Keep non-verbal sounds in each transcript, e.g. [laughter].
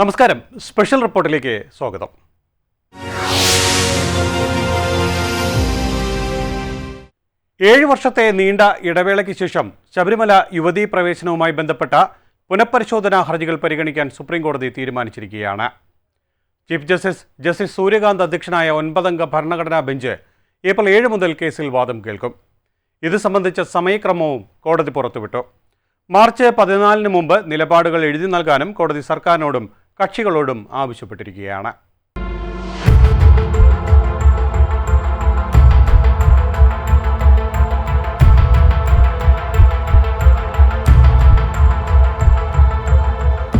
നമസ്കാരം. സ്പെഷ്യൽ റിപ്പോർട്ടിലേക്ക് സ്വാഗതം. ഏഴ് വർഷത്തെ നീണ്ട ഇടവേളയ്ക്ക് ശേഷം ശബരിമല യുവതീ പ്രവേശനവുമായി ബന്ധപ്പെട്ട പുനഃപരിശോധനാ ഹർജികൾ പരിഗണിക്കാൻ സുപ്രീംകോടതി തീരുമാനിച്ചിരിക്കുകയാണ്. ചീഫ് ജസ്റ്റിസ് ജസ്റ്റിസ് സൂര്യകാന്ത് അധ്യക്ഷനായ ഒൻപതംഗ ഭരണഘടനാ ബെഞ്ച് ഏപ്രിൽ ഏഴ് മുതൽ കേസിൽ വാദം കേൾക്കും. ഇത് സംബന്ധിച്ച സമയക്രമവും കോടതി പുറത്തുവിട്ടു. മാർച്ച് പതിനാലിന് മുമ്പ് നിലപാടുകൾ എഴുതി നൽകാനും കോടതി സർക്കാരിനോടും കക്ഷികളോടും ആവശ്യപ്പെട്ടിരിക്കുകയാണ്.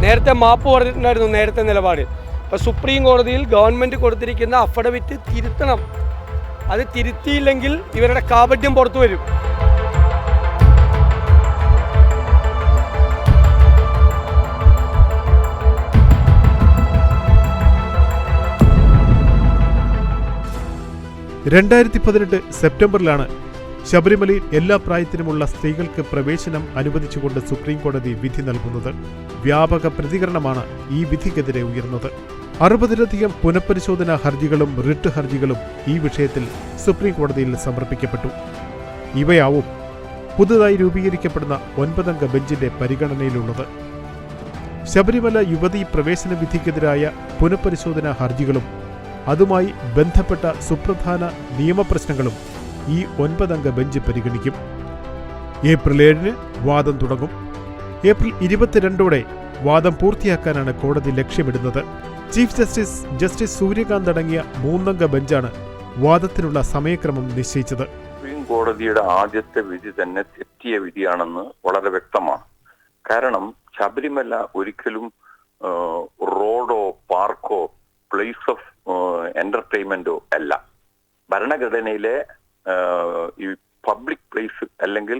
നേരത്തെ മാപ്പ് പറഞ്ഞിട്ടുണ്ടായിരുന്നു നേരത്തെ നിലപാട്. അപ്പോൾ സുപ്രീം കോടതിയിൽ ഗവൺമെന്റ് കൊടുത്തിരിക്കുന്ന അഫഡവിറ്റ് തിരുത്തണം. അത് തിരുത്തിയില്ലെങ്കിൽ ഇവരുടെ കാപട്യം പുറത്തു വരും. രണ്ടായിരത്തി പതിനെട്ട് സെപ്റ്റംബറിലാണ് ശബരിമലയിൽ എല്ലാ പ്രായത്തിനുമുള്ള സ്ത്രീകൾക്ക് പ്രവേശനം അനുവദിച്ചുകൊണ്ട് സുപ്രീം കോടതി വിധി നൽകുന്നത്. വ്യാപക പ്രതികരണമാണ് ഈ വിധിക്കെതിരെ ഉയർന്നത്. അറുപതിലധികം പുനഃപരിശോധനാ ഹർജികളും റിട്ട് ഹർജികളും ഈ വിഷയത്തിൽ സുപ്രീം കോടതിയിൽ സമർപ്പിക്കപ്പെട്ടു. ഇവയാവും പുതുതായി രൂപീകരിക്കപ്പെടുന്ന ഒൻപതംഗ ബെഞ്ചിന്റെ പരിഗണനയിലുള്ളത്. ശബരിമല യുവതീ പ്രവേശന വിധിക്കെതിരായ പുനഃപരിശോധനാ ഹർജികളും അതുമായി ബന്ധപ്പെട്ട സുപ്രധാന നിയമപ്രശ്നങ്ങളും ഈ ഒൻപതംഗ ബെഞ്ച് പരിഗണിക്കും. ഏപ്രിൽ ഏഴിന് വാദം തുടങ്ങും. ഏപ്രിൽ ഇരുപത്തിരണ്ടോടെ വാദം പൂർത്തിയാക്കാനാണ് കോടതി ലക്ഷ്യമിടുന്നത്. ചീഫ് ജസ്റ്റിസ് ജസ്റ്റിസ് സൂര്യകാന്ത് അടങ്ങിയ മൂന്നംഗ ബെഞ്ചാണ് വാദത്തിനുള്ള സമയക്രമം നിശ്ചയിച്ചത്. സുപ്രീം കോടതിയുടെ ആദ്യത്തെ വിധി തന്നെ തെറ്റിയ വിധിയാണെന്ന് വളരെ വ്യക്തമാണ്. കാരണം ശബരിമല ഒരിക്കലും റോഡോ പാർക്കോ എന്റർടൈൻമെന്റോ അല്ല. ഭരണഘടനയിലെ ഈ പബ്ലിക് പ്ലേസ് അല്ലെങ്കിൽ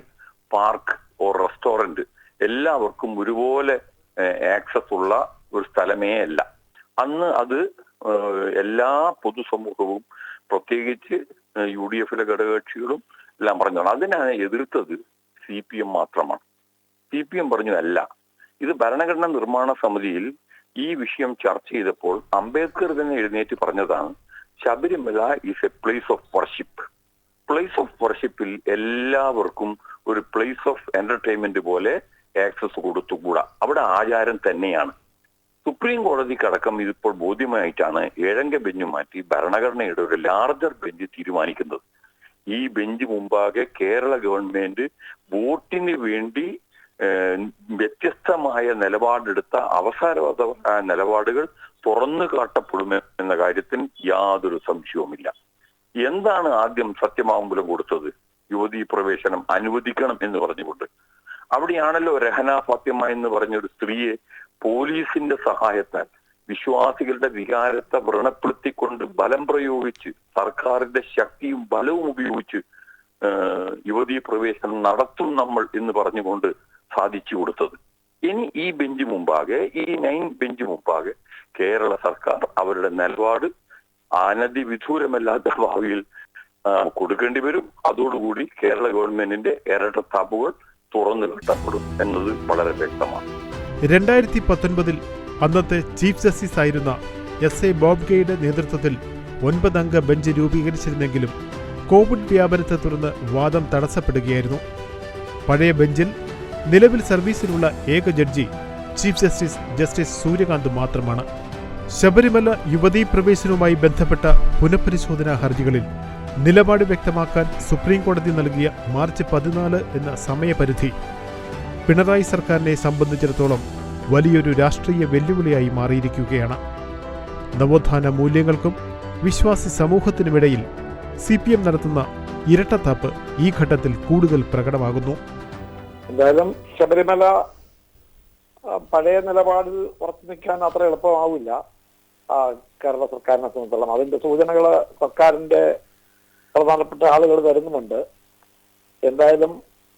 പാർക്ക് ഓർ റെസ്റ്റോറന്റ് എല്ലാവർക്കും ഒരുപോലെ ആക്സസ് ഉള്ള ഒരു സ്ഥലമേ അല്ല. അന്ന് അത് എല്ലാ പൊതുസമൂഹവും പ്രത്യേകിച്ച് യു ഡി എഫിലെ ഘടകകക്ഷികളും എല്ലാം പറഞ്ഞതാണ്. അതിനെ എതിർത്തത് സി പി എം മാത്രമാണ്. സി പി എം പറഞ്ഞു അല്ല. ഇത് ഭരണഘടനാ നിർമ്മാണ സമിതിയിൽ ഈ വിഷയം ചർച്ച ചെയ്തപ്പോൾ അംബേദ്കർ തന്നെ എഴുന്നേറ്റ് പറഞ്ഞതാണ് Sabarimala is a place of worship place of വർഷിപ്പിൽ എല്ലാവർക്കും ഒരു പ്ലേസ് ഓഫ് എന്റർടൈൻമെന്റ് പോലെ ആക്സസ് കൊടുത്തുകൂടാ. അവിടെ ആചാരം തന്നെയാണ്. സുപ്രീം കോടതി കടക്കം ഇതിപ്പോൾ ബോധ്യമായിട്ടാണ് ഏഴംഗ ബെഞ്ച് മാറ്റി ഭരണഘടനയുടെ ഒരു ലാർജർ ബെഞ്ച് തീരുമാനിക്കുന്നത്. ഈ ബെഞ്ച് മുമ്പാകെ കേരള ഗവൺമെന്റ് വോട്ടിന് വേണ്ടി വ്യത്യസ്തമായ നിലപാടെടുത്ത അവസാനവാദ നിലപാടുകൾ തുറന്നു കാട്ടപ്പെടുമെന്ന കാര്യത്തിൽ യാതൊരു സംശയവുമില്ല. എന്താണ് ആദ്യം സത്യമാകുമ്പലം കൊടുത്തത്? യുവതീ പ്രവേശനം അനുവദിക്കണം എന്ന് പറഞ്ഞുകൊണ്ട്. അവിടെയാണല്ലോ രഹന ഫാത്തിമ എന്ന് പറഞ്ഞൊരു സ്ത്രീയെ പോലീസിന്റെ സഹായത്താൽ വിശ്വാസികളുടെ വികാരത്തെ വ്രണപ്പെടുത്തിക്കൊണ്ട് ബലം പ്രയോഗിച്ച് സർക്കാരിന്റെ ശക്തിയും ബലവും ഉപയോഗിച്ച് യുവതീ പ്രവേശനം നടത്തും നമ്മൾ എന്ന് പറഞ്ഞുകൊണ്ട് സാധിച്ചു കൊടുത്തത്. ഇനി ഈ ബെഞ്ച് മുമ്പാകെ ഈ നൈൻ ബെഞ്ച് മുമ്പാകെ കേരള സർക്കാർ അവരുടെ നിലപാട് അനധി വിദൂരമല്ലാത്ത [laughs] ഭാവിയിൽ കൊടുക്കേണ്ടി വരും. അതോടുകൂടി കേരള ഗവൺമെന്റിന്റെ ഇരട്ടത്താപ്പുകൾ തുറന്നു കിട്ടപ്പെടും എന്നത് വളരെ വ്യക്തമാണ്. രണ്ടായിരത്തി പത്തൊൻപതിൽ അന്നത്തെ ചീഫ് ജസ്റ്റിസ് ആയിരുന്ന എസ് എ ബോബ്ഗെയുടെ നേതൃത്വത്തിൽ ഒൻപതംഗ ബെഞ്ച് രൂപീകരിച്ചിരുന്നെങ്കിലും കോവിഡ് വ്യാപനത്തെ തുടർന്ന് വാദം തടസ്സപ്പെടുകയായിരുന്നു. പഴയ ബെഞ്ചിൽ നിലവിൽ സർവീസിലുള്ള ഏക judge chief justice justice Suryakant മാത്രമാണ്. ശബരിമല യുവതീ പ്രവേശനവുമായി ബന്ധപ്പെട്ട പുനഃപരിശോധനാ ഹർജികളിൽ നിലപാട് വ്യക്തമാക്കാൻ സുപ്രീം കോടതി നൽകിയ മാർച്ച് പതിനാല് എന്ന സമയപരിധി പിണറായി സർക്കാരിനെ സംബന്ധിച്ചിടത്തോളം വലിയൊരു രാഷ്ട്രീയ വെല്ലുവിളിയായി മാറിയിരിക്കുകയാണ്. നവോത്ഥാന മൂല്യങ്ങൾക്കും വിശ്വാസി സമൂഹത്തിനുമിടയിൽ സി പി എം നടത്തുന്ന ഇരട്ടത്താപ്പ് ഈ ഘട്ടത്തിൽ കൂടുതൽ പ്രകടമാകുന്നു. എന്തായാലും ശബരിമല പഴയ നിലപാടിൽ ഉറച്ചു നിൽക്കാൻ അത്ര എളുപ്പമാവില്ല. കേരള സർക്കാരിനെ സംബന്ധിച്ചിടത്തോളം അതിന്റെ സൂചനകൾ സർക്കാരിന്റെ പ്രധാനപ്പെട്ട ആളുകൾ വരുന്നുമുണ്ട്. എന്തായാലും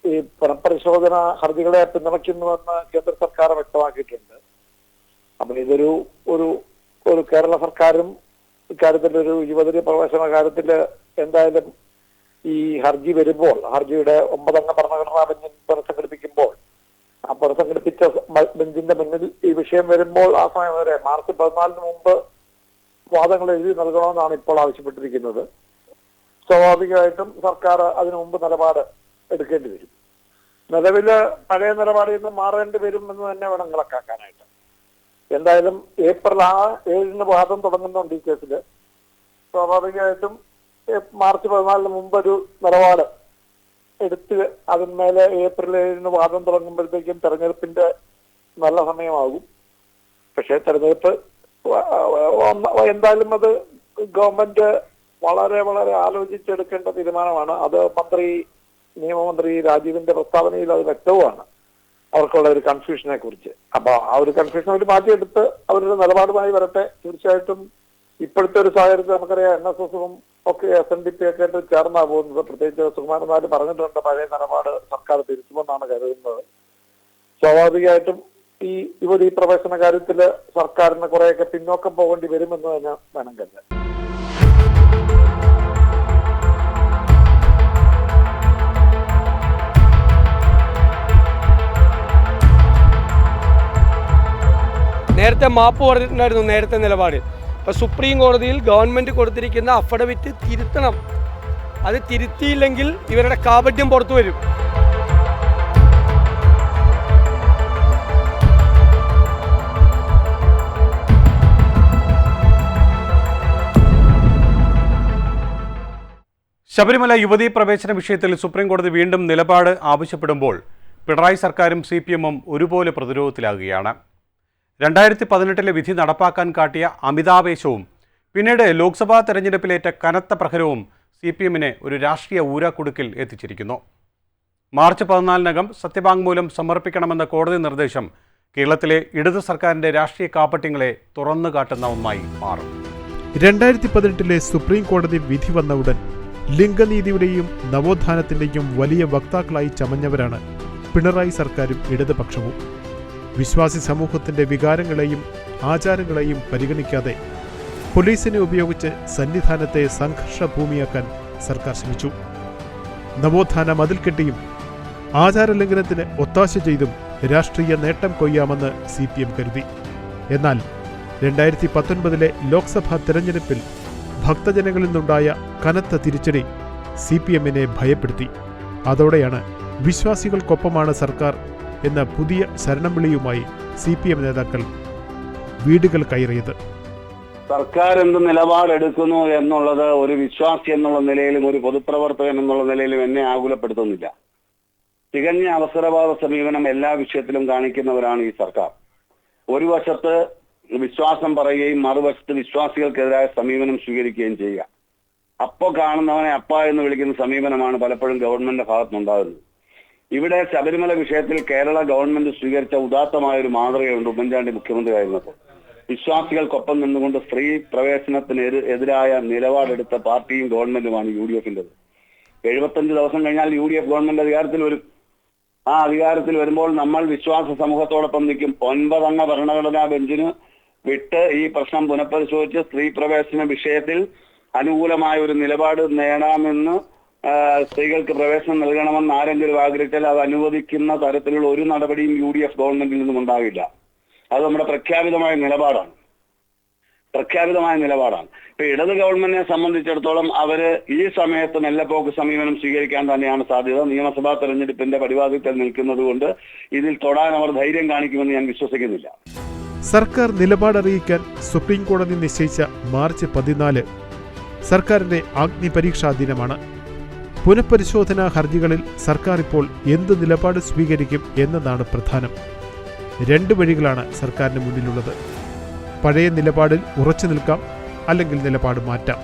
ഈ പുനഃപരിശോധന ഹർജികളെ പിന്തുണയ്ക്കുന്നുവെന്ന് കേന്ദ്ര സർക്കാർ വ്യക്തമാക്കിയിട്ടുണ്ട്. അപ്പം ഇതൊരു ഒരു ഒരു കേരള സർക്കാരും ഇക്കാര്യത്തിൽ ഒരു യുവതിരി പ്രവേശന കാര്യത്തിൽ എന്തായാലും ഈ ഹർജി വരുമ്പോൾ ഹർജിയുടെ ഒമ്പതംഗ ഭരണഘടനാ ബെഞ്ചിൽ പുനഃസംഘടിപ്പിക്കുമ്പോൾ ആ പുനഃസംഘടിപ്പിച്ച ബെഞ്ചിന്റെ മുന്നിൽ ഈ വിഷയം വരുമ്പോൾ ആ സമയം വരെ മാർച്ച് പതിനാലിന് മുമ്പ് വാദങ്ങൾ എഴുതി നൽകണമെന്നാണ് ഇപ്പോൾ ആവശ്യപ്പെട്ടിരിക്കുന്നത്. സ്വാഭാവികമായിട്ടും സർക്കാർ അതിനു മുമ്പ് നിലപാട് എടുക്കേണ്ടി വരും. നിലവിൽ പഴയ നിലപാടിൽ നിന്ന് മാറേണ്ടി വരും എന്ന് തന്നെ വേണം കണക്കാക്കാനായിട്ട്. എന്തായാലും ഏപ്രിൽ ആ ഏഴിന് വാദം തുടങ്ങുന്നുണ്ട് ഈ കേസിൽ സ്വാഭാവികമായിട്ടും മാർച്ച് പതിനാലിന് മുമ്പ് ഒരു നിലപാട് എടുത്ത് അതിന്മേലെ ഏപ്രിൽ ഏഴിന് വാദം തുടങ്ങുമ്പോഴത്തേക്കും തെരഞ്ഞെടുപ്പിന്റെ നല്ല സമയമാകും. പക്ഷേ തെരഞ്ഞെടുപ്പ് എന്തായാലും അത് ഗവൺമെന്റ് വളരെ വളരെ ആലോചിച്ചെടുക്കേണ്ട തീരുമാനമാണ്. അത് മന്ത്രി നിയമമന്ത്രി രാജീവിന്റെ പ്രസ്താവനയിൽ അത് വ്യക്തവുമാണ്. അവർക്കുള്ള ഒരു കൺഫ്യൂഷനെ കുറിച്ച്. അപ്പൊ ആ ഒരു കൺഫ്യൂഷൻ അവർ മാറ്റിയെടുത്ത് അവരുടെ നിലപാടുമായി വരട്ടെ. തീർച്ചയായിട്ടും ഇപ്പോഴത്തെ ഒരു സാഹചര്യത്തിൽ നമുക്കറിയാം എൻ എസ് എസും ഒക്കെ എസ് എൻ ഡി പി ഒക്കെ ആയിട്ട് ചേർന്നാ പോകുന്നത്. പ്രത്യേകിച്ച് സുകുമാരന്മാർ പറഞ്ഞിട്ടുണ്ട് പഴയ നിലപാട് സർക്കാർ തിരിച്ചുമെന്നാണ് കരുതുന്നത്. സ്വാഭാവികമായിട്ടും ഈ യുവതി പ്രവേശന കാര്യത്തിൽ സർക്കാരിന് കുറെയൊക്കെ പിന്നോക്കം പോകേണ്ടി വരുമെന്ന് തന്നെ വേണം കരുതാൻ. നേരത്തെ മാപ്പ് പറഞ്ഞിട്ടുണ്ടായിരുന്നു നേരത്തെ നിലപാട്. ഇപ്പൊ സുപ്രീം കോടതിയിൽ ഗവൺമെന്റ് കൊടുത്തിരിക്കുന്ന അഫഡവിറ്റ് തിരുത്തണം. അത് തിരുത്തിയില്ലെങ്കിൽ ഇവരുടെ കാപട്യം പുറത്തു വരും. ശബരിമല യുവതീ പ്രവേശന വിഷയത്തിൽ സുപ്രീംകോടതി വീണ്ടും നിലപാട് ആവശ്യപ്പെടുമ്പോൾ പിണറായി സർക്കാരും സി പി എമ്മും ഒരുപോലെ പ്രതിരോധത്തിലാകുകയാണ്. രണ്ടായിരത്തി പതിനെട്ടിലെ വിധി നടപ്പാക്കാൻ കാട്ടിയ അമിതാവേശവും പിന്നീട് ലോക്സഭാ തെരഞ്ഞെടുപ്പിലേറ്റ കനത്ത പ്രഹരവും സി പി എമ്മിനെ ഒരു രാഷ്ട്രീയ ഊരാക്കുടുക്കിൽ എത്തിച്ചിരിക്കുന്നു. മാർച്ച് പതിനാലിനകം സത്യവാങ്മൂലം സമർപ്പിക്കണമെന്ന കോടതി നിർദ്ദേശം കേരളത്തിലെ ഇടതു സർക്കാരിന്റെ രാഷ്ട്രീയ കാപ്പട്യങ്ങളെ തുറന്നു കാട്ടുന്ന ഒന്നായി മാറും. രണ്ടായിരത്തി പതിനെട്ടിലെ സുപ്രീം കോടതി വിധി വന്ന ഉടൻ ലിംഗനീതിയുടെയും നവോത്ഥാനത്തിന്റെയും വലിയ വക്താക്കളായി ചമഞ്ഞവരാണ് പിണറായി സർക്കാരും ഇടതുപക്ഷവും. വിശ്വാസി സമൂഹത്തിന്റെ വികാരങ്ങളെയും ആചാരങ്ങളെയും പരിഗണിക്കാതെ പോലീസിനെ ഉപയോഗിച്ച് സന്നിധാനത്തെ സംഘർഷഭൂമിയാക്കാൻ സർക്കാർ ശ്രമിച്ചു. നവോത്ഥാന മതിൽ കെട്ടിയും ആചാരലംഘനത്തിന് ഒത്താശ ചെയ്തും രാഷ്ട്രീയ നേട്ടം കൊയ്യാമെന്ന് സി പി എം കരുതി. എന്നാൽ രണ്ടായിരത്തി പത്തൊൻപതിലെ ലോക്സഭാ തെരഞ്ഞെടുപ്പിൽ ഭക്തജനങ്ങളിൽ നിന്നുണ്ടായ കനത്ത തിരിച്ചടി സി പി എമ്മിനെ ഭയപ്പെടുത്തി. അതോടെയാണ് വിശ്വാസികൾക്കൊപ്പമാണ് സർക്കാർ എന്ന പുതിയ ശരണം വിളിയുമായി സി പി എം നേതാക്കൾ വീടുകൾ കയറിയത്. സർക്കാർ എന്ത് നിലപാടെടുക്കുന്നു എന്നുള്ളത് ഒരു വിശ്വാസി എന്നുള്ള നിലയിലും ഒരു പൊതുപ്രവർത്തകൻ എന്നുള്ള നിലയിലും എന്നെ ആകുലപ്പെടുത്തുന്നില്ല. തികഞ്ഞ അവസരവാദ സമീപനം എല്ലാ വിഷയത്തിലും കാണിക്കുന്നവരാണ് ഈ സർക്കാർ. ഒരു വശത്ത് വിശ്വാസം പറയുകയും മറുവശത്ത് വിശ്വാസികൾക്കെതിരായ സമീപനം സ്വീകരിക്കുകയും ചെയ്യുക. അപ്പോ കാണുന്നവനെ അപ്പ എന്ന് വിളിക്കുന്ന സമീപനമാണ് പലപ്പോഴും ഗവൺമെന്റിന്റെ ഭാഗത്തുനിന്നുണ്ടാകുന്നത്. ഇവിടെ ശബരിമല വിഷയത്തിൽ കേരള ഗവൺമെന്റ് സ്വീകരിച്ച ഉദാത്തമായ ഒരു മാതൃകയുണ്ട് ഉമ്മൻചാണ്ടി മുഖ്യമന്ത്രി ആയിരുന്നപ്പോൾ വിശ്വാസികൾക്കൊപ്പം നിന്നുകൊണ്ട് സ്ത്രീ പ്രവേശനത്തിന് എതി- എതിരായ നിലപാടെടുത്ത പാർട്ടിയും ഗവൺമെന്റുമാണ് യു ഡി എഫിന്റെത് എഴുപത്തഞ്ച് ദിവസം കഴിഞ്ഞാൽ യു ഡി എഫ് ഗവൺമെന്റ് അധികാരത്തിൽ വരും ആ അധികാരത്തിൽ വരുമ്പോൾ നമ്മൾ വിശ്വാസ സമൂഹത്തോടൊപ്പം നിൽക്കും. ഒൻപതംഗ ഭരണഘടനാ ബെഞ്ചിന് വിട്ട് ഈ പ്രശ്നം പുനഃപരിശോധിച്ച് സ്ത്രീ പ്രവേശന വിഷയത്തിൽ അനുകൂലമായ ഒരു നിലപാട് നേടാമെന്ന് സ്ത്രീകൾക്ക് പ്രവേശനം നൽകണമെന്ന് ആരെങ്കിലും ആഗ്രഹിച്ചാൽ അത് അനുവദിക്കുന്ന തരത്തിലുള്ള ഒരു നടപടിയും യു ഡി എഫ് ഗവൺമെന്റിൽ നിന്നും ഉണ്ടാകില്ല അത് നമ്മുടെ പ്രഖ്യാപിതമായ നിലപാടാണ്. പ്രഖ്യാപിതമായ നിലപാടാണ്. ഇപ്പൊ ഇടത് ഗവൺമെന്റിനെ സംബന്ധിച്ചിടത്തോളം അവർ ഈ സമയത്ത് മെല്ലപ്പോക്ക് സമീപനം സ്വീകരിക്കാൻ തന്നെയാണ് സാധ്യത. നിയമസഭാ തെരഞ്ഞെടുപ്പിന്റെ പടിവാദിത്തൽ നിൽക്കുന്നത് കൊണ്ട് ഇതിൽ തൊടാൻ അവർ ധൈര്യം കാണിക്കുമെന്ന് ഞാൻ വിശ്വസിക്കുന്നില്ല. സർക്കാർ നിലപാടറിയിക്കാൻ സുപ്രീം കോടതി നിശ്ചയിച്ച മാർച്ച് പതിനാല് സർക്കാരിന്റെ അഗ്നിപരീക്ഷാ ദിനമാണ്. പുനഃപരിശോധനാ ഹർജികളിൽ സർക്കാർ ഇപ്പോൾ എന്ത് നിലപാട് സ്വീകരിക്കും എന്നതാണ് പ്രധാനം. രണ്ട് വഴികളാണ് സർക്കാരിന് മുന്നിലുള്ളത്. പഴയ നിലപാടിൽ ഉറച്ചു നിൽക്കാം അല്ലെങ്കിൽ നിലപാട് മാറ്റാം.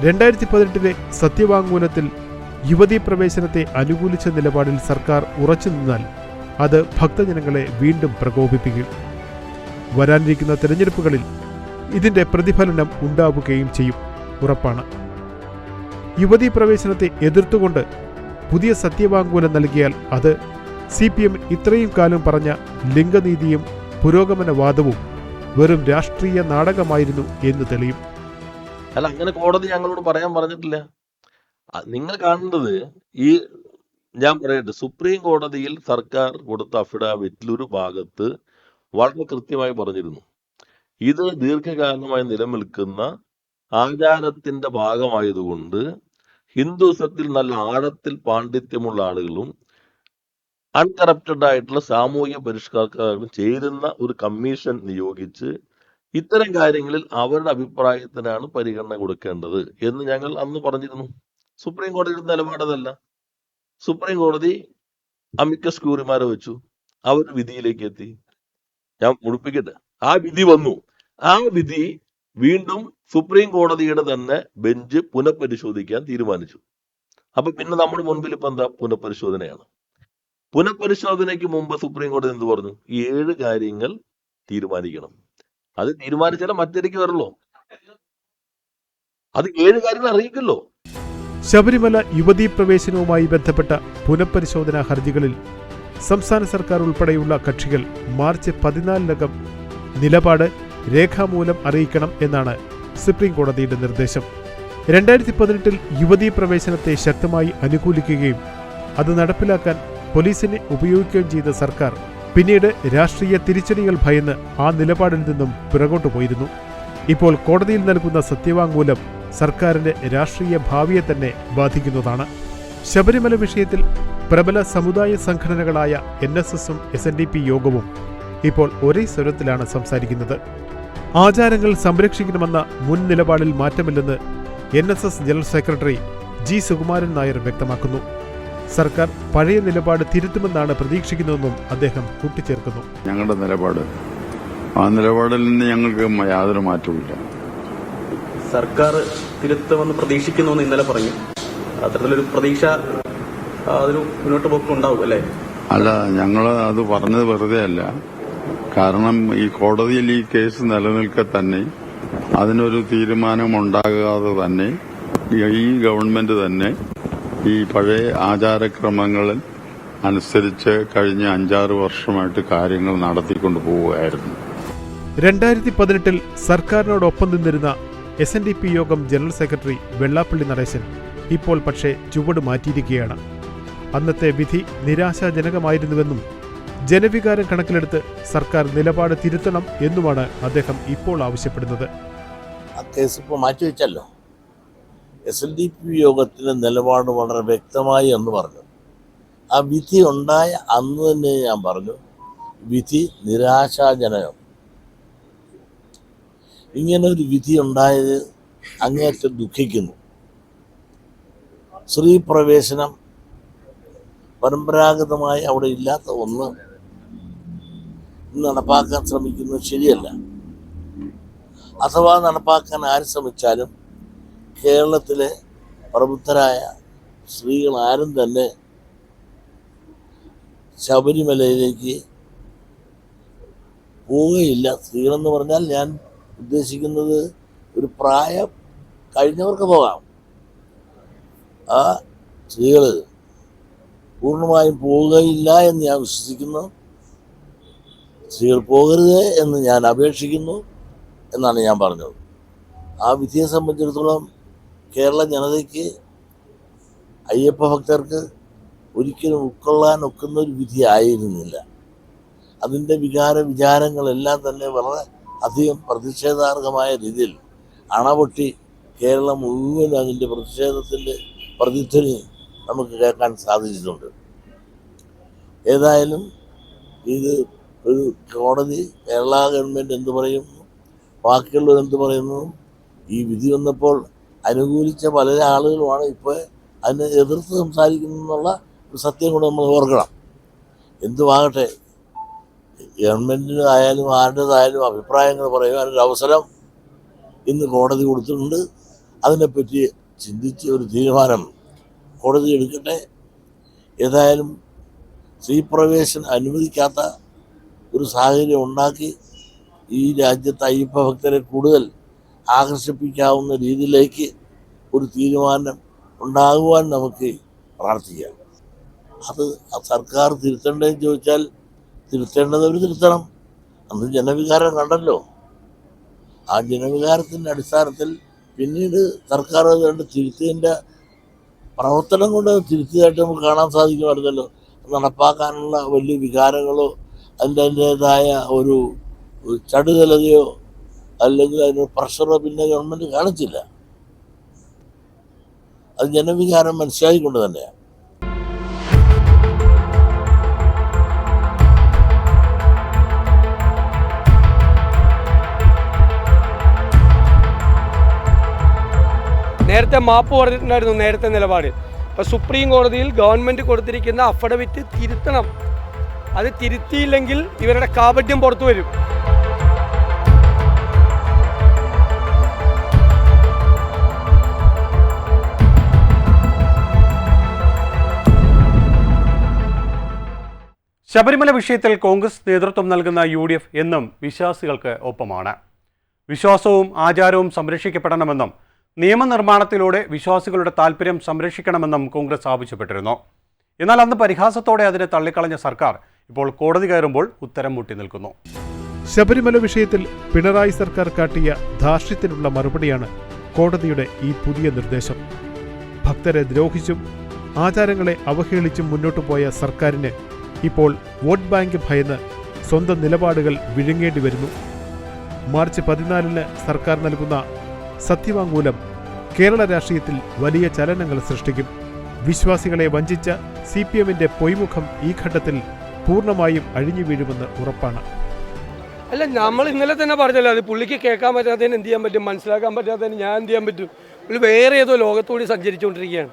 രണ്ടായിരത്തി പതിനെട്ടിലെ സത്യവാങ്മൂലത്തിൽ യുവതീ പ്രവേശനത്തെ അനുകൂലിച്ച നിലപാടിൽ സർക്കാർ ഉറച്ചു നിന്നാൽ അത് ഭക്തജനങ്ങളെ വീണ്ടും പ്രകോപിപ്പിക്കും. വരാനിരിക്കുന്ന തിരഞ്ഞെടുപ്പുകളിൽ ഇതിന്റെ പ്രതിഫലനം ഉണ്ടാവുകയും ചെയ്യും ഉറപ്പാണ്. യുവതീ പ്രവേശനത്തെ എതിർത്തുകൊണ്ട് പുതിയ സത്യവാങ്മൂലം നൽകിയാൽ അത് സി പി എം ഇത്രയും കാലം പറഞ്ഞ ലിംഗനീതിയും പുരോഗമനവാദവും വെറും രാഷ്ട്രീയ നാടകമായിരുന്നു എന്ന് തെളിയും. അല്ല അങ്ങനെ കോടതി ഞങ്ങളോട് പറയാൻ പറഞ്ഞിട്ടില്ല. നിങ്ങൾ കാണുന്നത് ഈ ഞാൻ പറയട്ടെ സുപ്രീം കോടതിയിൽ സർക്കാർ കൊടുത്ത അഫിഡാവിറ്റിൽ ഒരു ഭാഗത്ത് വളരെ കൃത്യമായി പറഞ്ഞിരുന്നു. ഇത് ദീർഘകാലമായി നിലനിൽക്കുന്ന ആചാരത്തിന്റെ ഭാഗമായതുകൊണ്ട് ഹിന്ദുസത്തിൽ നല്ല ആഴത്തിൽ പാണ്ഡിത്യമുള്ള ആളുകളും അൺകറപ്റ്റഡ് ആയിട്ടുള്ള സാമൂഹിക പരിഷ്കർത്താക്കളും ചേരുന്ന ഒരു കമ്മീഷൻ നിയോഗിച്ച് ഇത്തരം കാര്യങ്ങളിൽ അവരുടെ അഭിപ്രായത്തിനാണ് പരിഗണന കൊടുക്കേണ്ടത് എന്ന് ഞങ്ങൾ അന്ന് പറഞ്ഞിരുന്നു. സുപ്രീം കോടതിയുടെ നിലപാടതല്ല. സുപ്രീം കോടതി അമിക്കസ് ക്യൂറിമാരെ വെച്ചു. അവർ വിധിയിലേക്ക് എത്തി. ഞാൻ മുടിപ്പിക്കട്ടെ. ആ വിധി വന്നു. ആ വിധി വീണ്ടും സുപ്രീം കോടതിയുടെ തന്നെ ബെഞ്ച് പുനഃപരിശോധിക്കാൻ തീരുമാനിച്ചു. അപ്പൊ പിന്നെ നമ്മുടെ മുൻപിൽ ഇപ്പൊ എന്താ? പുനഃപരിശോധനയാണ്. പുനഃപരിശോധനയ്ക്ക് മുമ്പ് സുപ്രീം കോടതി എന്ത് പറഞ്ഞു? ഈ ഏഴ് കാര്യങ്ങൾ തീരുമാനിക്കണം. അത് തീരുമാനിച്ചാലേ മറ്റേക്ക് വരുള്ളൂ. അത് ഏഴ് കാര്യങ്ങൾ അറിയിക്കല്ലോ. ശബരിമല യുവതീ പ്രവേശനവുമായി ബന്ധപ്പെട്ട പുനഃപരിശോധനാ ഹർജികളിൽ സംസ്ഥാന സർക്കാർ ഉൾപ്പെടെയുള്ള കക്ഷികൾ മാർച്ച് പതിനാലിനകം നിലപാട് രേഖാമൂലം അറിയിക്കണം എന്നാണ് സുപ്രീം കോടതിയുടെ നിർദ്ദേശം. രണ്ടായിരത്തി പതിനെട്ടിൽ യുവതീ പ്രവേശനത്തെ ശക്തമായി അനുകൂലിക്കുകയും അത് നടപ്പിലാക്കാൻ പോലീസിനെ ഉപയോഗിക്കുകയും ചെയ്ത സർക്കാർ പിന്നീട് രാഷ്ട്രീയ തിരിച്ചടികൾ ഭയന്ന് ആ നിലപാടിൽ നിന്നും പിറകോട്ടു പോയിരുന്നു. ഇപ്പോൾ കോടതിയിൽ നൽകുന്ന സത്യവാങ്മൂലം സർക്കാരിന്റെ രാഷ്ട്രീയ ഭാവിയെ തന്നെ ബാധിക്കുന്നതാണ്. ശബരിമല വിഷയത്തിൽ പ്രബല സമുദായ സംഘടനകളായ എൻ എസ് എസും എസ് എൻ ഡി പി യോഗവും ഇപ്പോൾ ഒരേ സ്വരത്തിലാണ് സംസാരിക്കുന്നത്. ആചാരങ്ങൾ സംരക്ഷിക്കണമെന്ന മുൻ നിലപാടിൽ മാറ്റമില്ലെന്ന് N S S general secretary G Sukumaran Nair വ്യക്തമാക്കുന്നു. സർക്കാർ പഴയ നിലപാട് തിരുത്തുമെന്നാണ് പ്രതീക്ഷിക്കുന്നതെന്നും അദ്ദേഹം കൂട്ടിച്ചേർക്കുന്നു. ഞങ്ങളുടെ നിലപാട്. ആ നിലപാടിൽ നിന്ന് ഞങ്ങൾക്ക് യാതൊരു മാറ്റവുമില്ല സർക്കാർ തിരുത്തുമെന്ന് പ്രതീക്ഷിക്കുന്നു എന്ന് ഇന്നലെ പറഞ്ഞു. അത്തരത്തിലൊരു പ്രതീക്ഷ അതൊരു മുന്നോട്ട് പോക്കുണ്ടാവും അല്ലേ? അല്ല ഞങ്ങൾ അത് പറഞ്ഞത് വെറുതെ അല്ല കാരണം ഈ കോടതിയിൽ ഈ കേസ് നിലനിൽക്കെ തന്നെ അതിനൊരു തീരുമാനം ഉണ്ടാകാതെ തന്നെ ഈ ഗവൺമെന്റ് തന്നെ ഈ പഴയ ആചാരക്രമങ്ങളിൽ അനുസരിച്ച് കഴിഞ്ഞ അഞ്ചാറ് വർഷമായിട്ട് കാര്യങ്ങൾ നടത്തിക്കൊണ്ടു പോവുകയായിരുന്നു. രണ്ടായിരത്തി പതിനെട്ടിൽ സർക്കാരിനോടൊപ്പം നിന്നിരുന്ന എസ് എൻ ഡി പി യോഗം ജനറൽ സെക്രട്ടറി വെള്ളാപ്പള്ളി നടേശൻ ഇപ്പോൾ പക്ഷേ ചുവട് മാറ്റിയിരിക്കുകയാണ്. അന്നത്തെ വിധി നിരാശാജനകമായിരുന്നുവെന്നും ജനവികാരം കണക്കിലെടുത്ത് സർക്കാർ നിലപാട് തിരുത്തണം എന്നുമാണ് അദ്ദേഹം ഇപ്പോൾ ആവശ്യപ്പെടുന്നത്. കേസ് ഇപ്പോൾ മാറ്റിവെച്ചല്ലോ എസ് എൽ ഡി പി യോഗത്തിന്റെ നിലപാട് വളരെ വ്യക്തമായി എന്ന് പറഞ്ഞു. ആ വിധി ഉണ്ടായ അന്ന് തന്നെ ഞാൻ പറഞ്ഞു വിധി നിരാശാജനകം. ഇങ്ങനെ ഒരു വിധി ഉണ്ടായത് അങ്ങേറ്റം ദുഃഖിക്കുന്നു. സ്ത്രീ പ്രവേശനം പരമ്പരാഗതമായി അവിടെ ഇല്ലാത്ത ഒന്ന് നടപ്പാക്കാൻ ശ്രമിക്കുന്നത് ശരിയല്ല. അഥവാ നടപ്പാക്കാൻ ആര് ശ്രമിച്ചാലും കേരളത്തിലെ പ്രബുദ്ധരായ സ്ത്രീകൾ ആരും തന്നെ ശബരിമലയിലേക്ക് പോവുകയില്ല. സ്ത്രീകളെന്ന് പറഞ്ഞാൽ ഞാൻ ഉദ്ദേശിക്കുന്നത് ഒരു പ്രായം കഴിഞ്ഞവർക്ക് പോകാം. ആ സ്ത്രീകൾ പൂർണമായും പോവുകയില്ല എന്ന് ഞാൻ വിശ്വസിക്കുന്നു. സ്ത്രീകൾ പോകരുത് എന്ന് ഞാൻ അപേക്ഷിക്കുന്നു എന്നാണ് ഞാൻ പറഞ്ഞത്. ആ വിധിയെ സംബന്ധിച്ചിടത്തോളം കേരള ജനതയ്ക്ക് അയ്യപ്പ ഭക്തർക്ക് ഒരിക്കലും ഉൾക്കൊള്ളാൻ ഒക്കുന്ന ഒരു വിധി ആയിരുന്നില്ല. അതിന്റെ വികാര വിചാരങ്ങളെല്ലാം തന്നെ വളരെ അധികം പ്രതിഷേധാർഹമായ രീതിയിൽ അണപൊട്ടി കേരളം മുഴുവൻ അതിന്റെ പ്രതിഷേധത്തിന്റെ പ്രതിധ്വനി നമുക്ക് കേൾക്കാൻ സാധിച്ചിട്ടുണ്ട്. ഏതായാലും ഇത് ഒരു കോടതി കേരള ഗവൺമെന്റ് എന്ത് പറയുന്നു ബാക്കിയുള്ളവർ എന്ത് പറയുന്നു? ഈ വിധി വന്നപ്പോൾ അനുകൂലിച്ച പല ആളുകളുമാണ് ഇപ്പോൾ അതിനെ എതിർത്ത് സംസാരിക്കുന്നുള്ള ഒരു സത്യം കൂടെ നമ്മൾ ഓർക്കണം. എന്തുമാകട്ടെ ഗവൺമെന്റിനായാലും ആരുടേതായാലും അഭിപ്രായങ്ങൾ പറയുവാനൊരു അവസരം ഇന്ന് കോടതി കൊടുത്തിട്ടുണ്ട്. അതിനെപ്പറ്റി ചിന്തിച്ച് ഒരു തീരുമാനം കോടതി എടുക്കട്ടെ. ഏതായാലും സ്ത്രീപ്രവേശനം അനുവദിക്കാത്ത ഒരു സാഹചര്യം ഉണ്ടാക്കി ഈ രാജ്യത്തെ അയ്യപ്പ ഭക്തരെ കൂടുതൽ ആകർഷിപ്പിക്കാവുന്ന രീതിയിലേക്ക് ഒരു തീരുമാനം ഉണ്ടാകുവാൻ നമുക്ക് പ്രാർത്ഥിക്കാം. അത് സർക്കാർ തിരുത്തേണ്ടതെന്ന് ചോദിച്ചാൽ തിരുത്തേണ്ടത് അവർ തിരുത്തണം. അന്ന് ജനവികാരം കണ്ടല്ലോ. ആ ജനവികാരത്തിന്റെ അടിസ്ഥാനത്തിൽ പിന്നീട് സർക്കാർ അത് കണ്ട് തിരുത്തിയതിന്റെ പ്രവർത്തനം കൊണ്ട് തിരുത്തിയതായിട്ട് നമുക്ക് കാണാൻ സാധിക്കുമായിരുന്നല്ലോ. നടപ്പാക്കാനുള്ള വലിയ വികാരങ്ങളോ അതിന്റെ അതിന്റെതായ ഒരു ചടുതലതയോ അല്ലെങ്കിൽ അതിനൊരു പ്രഷറോ പിന്നെ ഗവൺമെന്റ് കാണിച്ചില്ല. അത് ജനവികാരം മനസ്സിലായിക്കൊണ്ട് തന്നെയാണ് നേരത്തെ മാപ്പ് പറഞ്ഞിട്ടുണ്ടായിരുന്നു നേരത്തെ നിലപാട്. ഇപ്പോൾ സുപ്രീം കോടതിയിൽ ഗവൺമെന്റ് കൊടുത്തിരിക്കുന്ന അഫിഡവിറ്റ് തിരുത്തണം. അത് തിരുത്തിയില്ലെങ്കിൽ ഇവരുടെ കാപട്യം പുറത്തു വരും. ശബരിമല വിഷയത്തിൽ കോൺഗ്രസ് നേതൃത്വം നൽകുന്ന യു ഡി എഫ് എന്നും വിശ്വാസികൾക്ക് ഒപ്പമാണ്. വിശ്വാസവും ആചാരവും സംരക്ഷിക്കപ്പെടണമെന്നും നിയമനിർമ്മാണത്തിലൂടെ വിശ്വാസികളുടെ താൽപ്പര്യം സംരക്ഷിക്കണമെന്നും കോൺഗ്രസ് ആവശ്യപ്പെട്ടിരുന്നു. എന്നാൽ അന്ന് പരിഹാസത്തോടെ അതിനെ തള്ളിക്കളഞ്ഞ സർക്കാർ ഇപ്പോൾ കോടതി കയറുമ്പോൾ ഉത്തരം മുട്ടി നിൽക്കുന്നു. ശബരിമല വിഷയത്തിൽ പിണറായി സർക്കാർ കാട്ടിയ ധാർഷ്ട്യത്തിനുള്ള മറുപടിയാണ് കോടതിയുടെ ഈ പുതിയ നിർദ്ദേശം. ഭക്തരെ ദ്രോഹിച്ചും ആചാരങ്ങളെ അവഹേളിച്ചും മുന്നോട്ടു പോയ സർക്കാരിന് ഇപ്പോൾ വോട്ട് ബാങ്ക് ഭയന്ന് സ്വന്തം നിലപാടുകൾ വിഴുങ്ങേണ്ടി വരുന്നു. മാർച്ച് പതിനാലിന് സർക്കാർ നൽകുന്ന സത്യവാങ്മൂലം കേരള രാഷ്ട്രീയത്തിൽ വലിയ ചലനങ്ങൾ സൃഷ്ടിക്കും. വിശ്വാസികളെ വഞ്ചിച്ച സി പി എമ്മിന്റെ പൊയ്മുഖം ഈ ഘട്ടത്തിൽ പൂർണമായും അഴിഞ്ഞു വീഴുമെന്ന് ഉറപ്പാണ്. അല്ല നമ്മൾ ഇന്നലെ തന്നെ പറഞ്ഞല്ലോ അത് പുള്ളിക്ക് കേൾക്കാൻ പറ്റാത്തതിന് എന്ത് ചെയ്യാൻ പറ്റും മനസ്സിലാക്കാൻ പറ്റാത്തതിന് ഞാൻ എന്ത് ചെയ്യാൻ പറ്റും. പുള്ളി വേറെ ഏതോ ലോകത്തോടി സഞ്ചരിച്ചുകൊണ്ടിരിക്കുകയാണ്.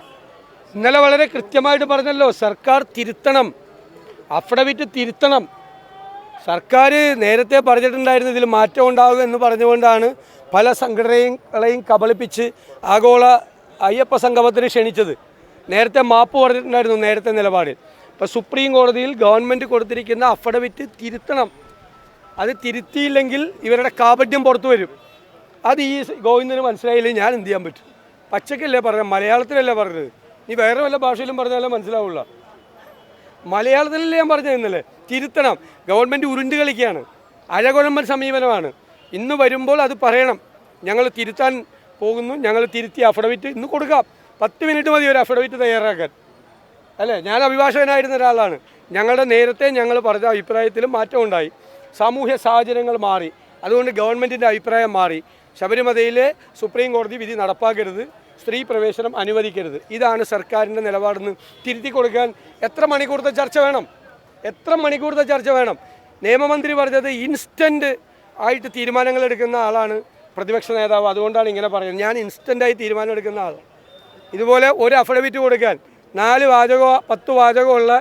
ഇന്നലെ വളരെ കൃത്യമായിട്ട് പറഞ്ഞല്ലോ സർക്കാർ തിരുത്തണം അഫിഡവിറ്റ് തിരുത്തണം. സർക്കാർ നേരത്തെ പറഞ്ഞിട്ടുണ്ടായിരുന്നു ഇതിൽ മാറ്റം ഉണ്ടാകും എന്ന് പറഞ്ഞുകൊണ്ടാണ് പല സംഘടനകളെയും കബളിപ്പിച്ച് ആഗോള അയ്യപ്പ സംഗമത്തിന് ക്ഷണിച്ചത്. നേരത്തെ മാപ്പ് പറഞ്ഞിട്ടുണ്ടായിരുന്നു നേരത്തെ നിലപാട് ഇപ്പോൾ സുപ്രീം കോടതിയിൽ ഗവൺമെന്റ് കൊടുത്തിരിക്കുന്ന അഫിഡവിറ്റ് തിരുത്തണം. അത് തിരുത്തിയില്ലെങ്കിൽ ഇവരുടെ കാപട്യം പുറത്തു വരും. അത് ഈ ഗോവിന്ദന് മനസ്സിലായില്ലെങ്കിൽ ഞാൻ എന്ത് ചെയ്യാൻ പറ്റും? പച്ചക്കല്ലേ പറഞ്ഞത്? മലയാളത്തിലല്ലേ പറഞ്ഞത്? നീ വേറെ വല്ല ഭാഷയിലും പറഞ്ഞാലേ മനസ്സിലാവുള്ള. മലയാളത്തിലല്ലേ ഞാൻ പറഞ്ഞത് ഇന്നലെ? തിരുത്തണം. ഗവൺമെന്റ് ഉരുണ്ട് കളിക്കുകയാണ്. അഴകുഴമ്പൻ സമീപനമാണ്. ഇന്ന് വരുമ്പോൾ അത് പറയണം. ഞങ്ങൾ തിരുത്താൻ പോകുന്നു. ഞങ്ങൾ തിരുത്തി അഫിഡവിറ്റ് ഇന്ന് കൊടുക്കാം. പത്ത് മിനിറ്റ് മതി ഒരു അഫിഡവിറ്റ് തയ്യാറാക്കാൻ. അല്ലേ? ഞാൻ അഭിഭാഷകനായിരുന്ന ഒരാളാണ്. ഞങ്ങളുടെ നേരത്തെ ഞങ്ങൾ പറഞ്ഞ അഭിപ്രായത്തിലും മാറ്റം ഉണ്ടായി. സാമൂഹ്യ സാഹചര്യങ്ങൾ മാറി. അതുകൊണ്ട് ഗവൺമെന്റിന്റെ അഭിപ്രായം മാറി. ശബരിമലയിലെ സുപ്രീം കോടതി വിധി നടപ്പാക്കരുത്. സ്ത്രീ പ്രവേശനം അനുവദിക്കരുത്. ഇതാണ് സർക്കാരിന്റെ നിലപാടെന്ന് തിരുത്തി കൊടുക്കാൻ എത്ര മണിക്കൂറത്തെ ചർച്ച വേണം? എത്ര മണിക്കൂറത്തെ ചർച്ച വേണം? നിയമമന്ത്രി പറഞ്ഞത് ഇൻസ്റ്റന്റ് ആയിട്ട് തീരുമാനങ്ങൾ എടുക്കുന്ന ആളാണ് പ്രതിപക്ഷ നേതാവ്. അതുകൊണ്ടാണ് ഇങ്ങനെ പറയുന്നത്. ഞാൻ ഇൻസ്റ്റന്റായി തീരുമാനം എടുക്കുന്ന ആളാണ്. ഇതുപോലെ ഒരു അഫിഡവിറ്റ് കൊടുക്കാൻ നാല് വാചകമോ പത്ത് വാചകമുള്ള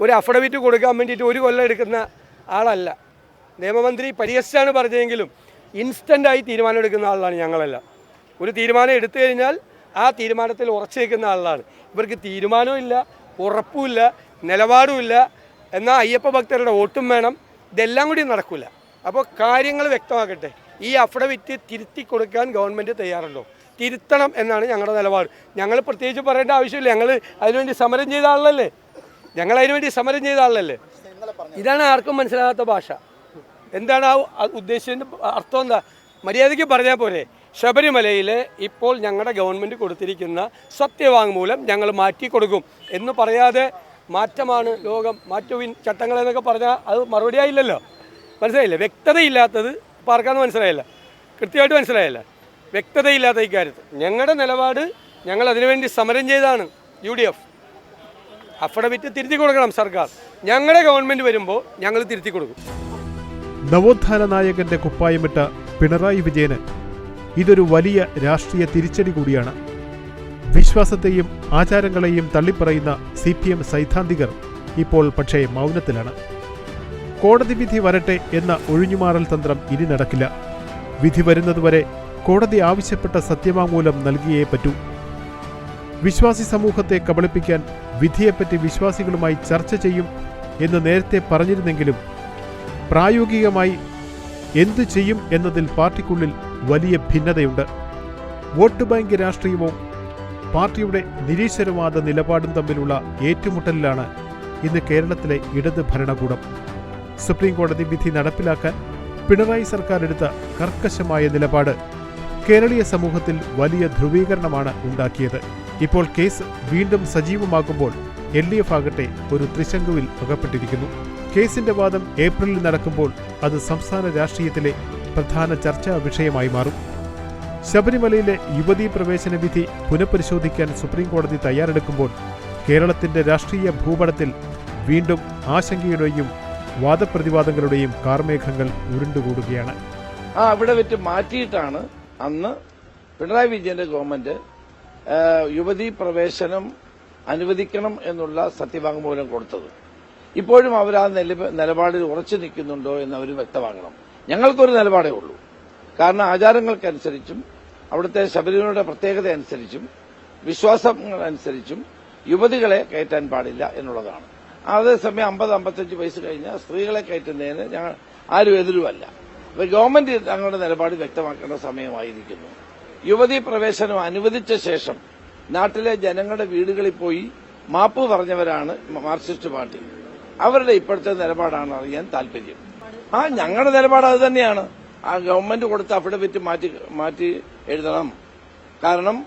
ഒരു അഫിഡവിറ്റ് കൊടുക്കാൻ വേണ്ടിയിട്ട് ഒരു കൊല്ലം എടുക്കുന്ന ആളല്ല. നിയമമന്ത്രി പരിഹസിച്ചാണ് പറഞ്ഞതെങ്കിലും ഇൻസ്റ്റന്റായി തീരുമാനം എടുക്കുന്ന ആളാണ് ഞങ്ങളെല്ലാം. ഒരു തീരുമാനം എടുത്തു കഴിഞ്ഞാൽ ആ തീരുമാനത്തിൽ ഉറച്ചു നിൽക്കുന്ന ആളാണ്. ഇവർക്ക് തീരുമാനവും ഇല്ല ഉറപ്പുമില്ല നിലപാടുമില്ല എന്നാൽ അയ്യപ്പ ഭക്തരുടെ വോട്ടും വേണം. ഇതെല്ലാം കൂടി നടക്കില്ല അപ്പോൾ കാര്യങ്ങൾ വ്യക്തമാക്കട്ടെ ഈ അഫിഡവിറ്റ് തിരുത്തി കൊടുക്കാൻ ഗവൺമെന്റ് തയ്യാറുണ്ടോ? തിരുത്തണം എന്നാണ് ഞങ്ങളുടെ നിലപാട്. ഞങ്ങൾ പ്രത്യേകിച്ച് പറയേണ്ട ആവശ്യമില്ല. ഞങ്ങൾ അതിനുവേണ്ടി സമരം ചെയ്ത ആളല്ലേ? ഞങ്ങൾ അതിനുവേണ്ടി സമരം ചെയ്ത ആളല്ലേ? ഇതാണ് ആർക്കും മനസ്സിലാകാത്ത ഭാഷ. എന്താണ് ആ ഉദ്ദേശിച്ചതിന്റെ അർത്ഥം എന്താ? മര്യാദയ്ക്ക് പറഞ്ഞാൽ പോരെ. ശബരിമലയിൽ ഇപ്പോൾ ഞങ്ങളുടെ ഗവൺമെന്റ് കൊടുത്തിരിക്കുന്ന സത്യവാങ്മൂലം ഞങ്ങൾ മാറ്റി കൊടുക്കും എന്ന് പറയാതെ മാറ്റമാണ് ലോകം മാറ്റുവിൻ ചട്ടങ്ങളെന്നൊക്കെ പറഞ്ഞാൽ അത് മറുപടി ആയില്ലല്ലോ. മനസ്സിലായില്ല? വ്യക്തതയില്ലാത്തത് പാർക്കാന്ന് മനസ്സിലായില്ല? കൃത്യമായിട്ട് മനസ്സിലായില്ല? വ്യക്തതയില്ലാത്ത ഇക്കാര്യത്തിൽ ഞങ്ങളുടെ നിലപാട് ഞങ്ങൾ അതിനുവേണ്ടി സമരം ചെയ്താണ് യു ഡി എഫ് അഫിഡവിറ്റ് തിരുത്തി കൊടുക്കണം സർക്കാർ. ഞങ്ങളുടെ ഗവൺമെന്റ് വരുമ്പോൾ ഞങ്ങൾ തിരുത്തി കൊടുക്കും. നവോത്ഥാന നായകന്റെ കുപ്പായമിട്ട പിണറായി വിജയന് ഇതൊരു വലിയ രാഷ്ട്രീയ തിരിച്ചടി കൂടിയാണ്. വിശ്വാസത്തെയും ആചാരങ്ങളെയും തള്ളിപ്പറയുന്ന സി പി എം സൈദ്ധാന്തികർ ഇപ്പോൾ പക്ഷേ മൗനത്തിലാണ്. കോടതി വിധി വരട്ടെ എന്ന ഒഴിഞ്ഞുമാറൽ തന്ത്രം ഇനി നടക്കില്ല. വിധി വരുന്നതുവരെ കോടതി ആവശ്യപ്പെട്ട സത്യവാങ്മൂലം നൽകിയേ പറ്റൂ. വിശ്വാസി സമൂഹത്തെ കബളിപ്പിക്കാൻ വിധിയെപ്പറ്റി വിശ്വാസികളുമായി ചർച്ച ചെയ്യും എന്ന് നേരത്തെ പറഞ്ഞിരുന്നെങ്കിലും പ്രായോഗികമായി എന്തു ചെയ്യും എന്നതിൽ പാർട്ടിക്കുള്ളിൽ വലിയ ഭിന്നതയുണ്ട്. വോട്ട് ബാങ്ക് രാഷ്ട്രീയവും പാർട്ടിയുടെ നിരീശ്വരവാദ നിലപാടും തമ്മിലുള്ള ഏറ്റുമുട്ടലിലാണ് ഇന്ന് കേരളത്തിലെ ഇടത് ഭരണകൂടം. സുപ്രീം കോടതി വിധി നടപ്പിലാക്കാൻ പിണറായി സർക്കാർ എടുത്ത കർക്കശമായ നിലപാട് കേരളീയ സമൂഹത്തിൽ വലിയ ധ്രുവീകരണമാണ് ഉണ്ടാക്കിയത്. ഇപ്പോൾ കേസ് വീണ്ടും സജീവമാകുമ്പോൾ എൽ ഡി എഫ് ആകട്ടെ ഒരു ത്രിശങ്കുവിൽ അകപ്പെട്ടിരിക്കുന്നു. കേസിന്റെ വാദം ഏപ്രിലിൽ നടക്കുമ്പോൾ അത് സംസ്ഥാന രാഷ്ട്രീയത്തിലെ പ്രധാന ചർച്ചാ വിഷയമായി മാറും. ശബരിമലയിലെ യുവതീ പ്രവേശന വിധി പുനഃപരിശോധിക്കാൻ സുപ്രീംകോടതി തയ്യാറെടുക്കുമ്പോൾ കേരളത്തിന്റെ രാഷ്ട്രീയ ഭൂപടത്തിൽ വീണ്ടും ആശങ്കയുടെയും വാദപ്രതിവാദങ്ങളുടെയും കാർമേഘങ്ങൾ ഉരുണ്ടുകൂടുകയാണ്. അവിടെ വെച്ച് മാറ്റിയിട്ടാണ് അന്ന് പിണറായി വിജയന്റെ ഗവൺമെന്റ് യുവതി പ്രവേശനം അനുവദിക്കണം എന്നുള്ള സത്യവാങ്മൂലം കൊടുത്തത്. ഇപ്പോഴും അവർ ആ നിലപാടിൽ ഉറച്ചു നിൽക്കുന്നുണ്ടോ എന്ന് അവർ വ്യക്തമാക്കണം ഞങ്ങൾക്കൊരു നിലപാടേ ഉള്ളൂ. കാരണം ആചാരങ്ങൾക്കനുസരിച്ചും അവിടുത്തെ ശബരിമലയുടെ പ്രത്യേകത അനുസരിച്ചും വിശ്വാസങ്ങളനുസരിച്ചും യുവതികളെ കയറ്റാൻ പാടില്ല എന്നുള്ളതാണ്. അതേസമയം അമ്പത് അമ്പത്തഞ്ച് വയസ്സ് കഴിഞ്ഞ സ്ത്രീകളെ കയറ്റുന്നതിന് ഞങ്ങൾ ആരും എതിരുമല്ല ഗവൺമെന്റ് തങ്ങളുടെ നിലപാട് വ്യക്തമാക്കേണ്ട സമയമായിരിക്കുന്നു. യുവതീ പ്രവേശനം അനുവദിച്ച ശേഷം നാട്ടിലെ ജനങ്ങളുടെ വീടുകളിൽ പോയി മാപ്പ് പറഞ്ഞവരാണ് മാർക്സിസ്റ്റ് പാർട്ടി. അവരുടെ ഇപ്പോഴത്തെ നിലപാടാണ് അറിയാൻ താല്പര്യം. ആ ഞങ്ങളുടെ നിലപാട് അത് തന്നെയാണ്. ആ ഗവൺമെന്റ് കൊടുത്ത അഫിഡവിറ്റ് മാറ്റി മാറ്റി എഴുതണം. കാരണം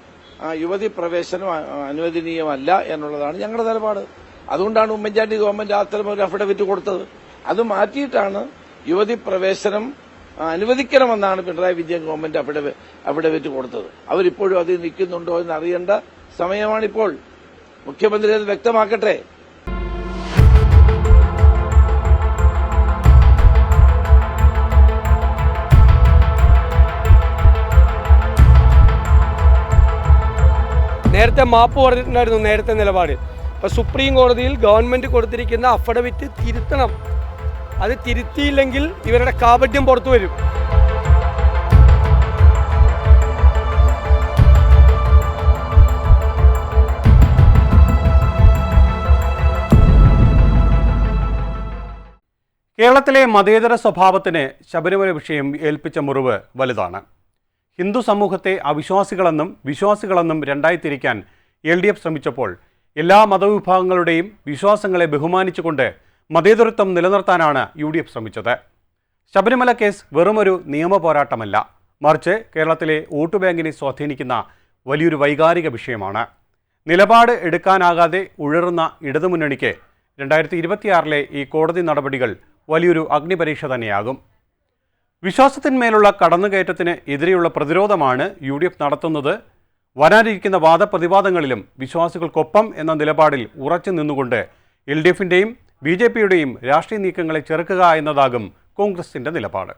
യുവതി പ്രവേശനം അനുവദനീയമല്ല എന്നുള്ളതാണ് ഞങ്ങളുടെ നിലപാട്. അതുകൊണ്ടാണ് ഉമ്മൻചാണ്ടി ഗവൺമെന്റ് അത്തരം ഒരു അഫിഡവിറ്റ് കൊടുത്തത്. അത് മാറ്റിയിട്ടാണ് യുവതി പ്രവേശനം അനുവദിക്കണമെന്നാണ് പിണറായി വിജയൻ ഗവൺമെന്റ് അവിടെ വെച്ച് കൊടുത്തത്. അവരിപ്പോഴും അതിൽ നിൽക്കുന്നുണ്ടോ എന്ന് അറിയേണ്ട സമയമാണിപ്പോൾ. മുഖ്യമന്ത്രി അത് വ്യക്തമാക്കട്ടെ. നേരത്തെ മാപ്പ് പറഞ്ഞിട്ടുണ്ടായിരുന്നു നേരത്തെ നിലപാട്. അപ്പോൾ സുപ്രീം കോടതിയിൽ ഗവൺമെന്റ് കൊടുത്തിരിക്കുന്ന അഫിഡവിറ്റ് തിരുത്തണം. അത് തിരുത്തിയില്ലെങ്കിൽ ഇവരുടെ കാപട്യം പുറത്തു വരും. കേരളത്തിലെ മതേതര സ്വഭാവത്തിന് ശബരിമല വിഷയം ഏൽപ്പിച്ച മുറിവ് വലുതാണ്. ഹിന്ദു സമൂഹത്തെ അവിശ്വാസികളെന്നും വിശ്വാസികളെന്നും രണ്ടായി തിരിക്കാൻ എൽ ഡി എഫ് ശ്രമിച്ചപ്പോൾ എല്ലാ മതവിഭാഗങ്ങളുടെയും വിശ്വാസങ്ങളെ ബഹുമാനിച്ചുകൊണ്ട് മതേതരത്വം നിലനിർത്താനാണ് യു ഡി എഫ് ശ്രമിച്ചത്. ശബരിമല കേസ് വെറുമൊരു നിയമ പോരാട്ടമല്ല. മറിച്ച് കേരളത്തിലെ വോട്ട് ബാങ്കിനെ സ്വാധീനിക്കുന്ന വലിയൊരു വൈകാരിക വിഷയമാണ്. നിലപാട് എടുക്കാനാകാതെ ഉഴറുന്ന ഇടതുമുന്നണിക്ക് രണ്ടായിരത്തി ഇരുപത്തിയാറിലെ ഈ കോടതി നടപടികൾ വലിയൊരു അഗ്നിപരീക്ഷ തന്നെയാകും. വിശ്വാസത്തിന്മേലുള്ള കടന്നുകയറ്റത്തിന് എതിരെയുള്ള പ്രതിരോധമാണ് യു ഡി എഫ് നടത്തുന്നത്. വരാനിരിക്കുന്ന വാദപ്രതിവാദങ്ങളിലും വിശ്വാസികൾക്കൊപ്പം എന്ന നിലപാടിൽ ഉറച്ചു നിന്നുകൊണ്ട് എൽ ഡി എഫിന്റെയും ബി ജെ പിയുടെയും രാഷ്ട്രീയ നീക്കങ്ങളെ ചെറുക്കുക എന്നതാകും കോൺഗ്രസിന്റെ നിലപാട്.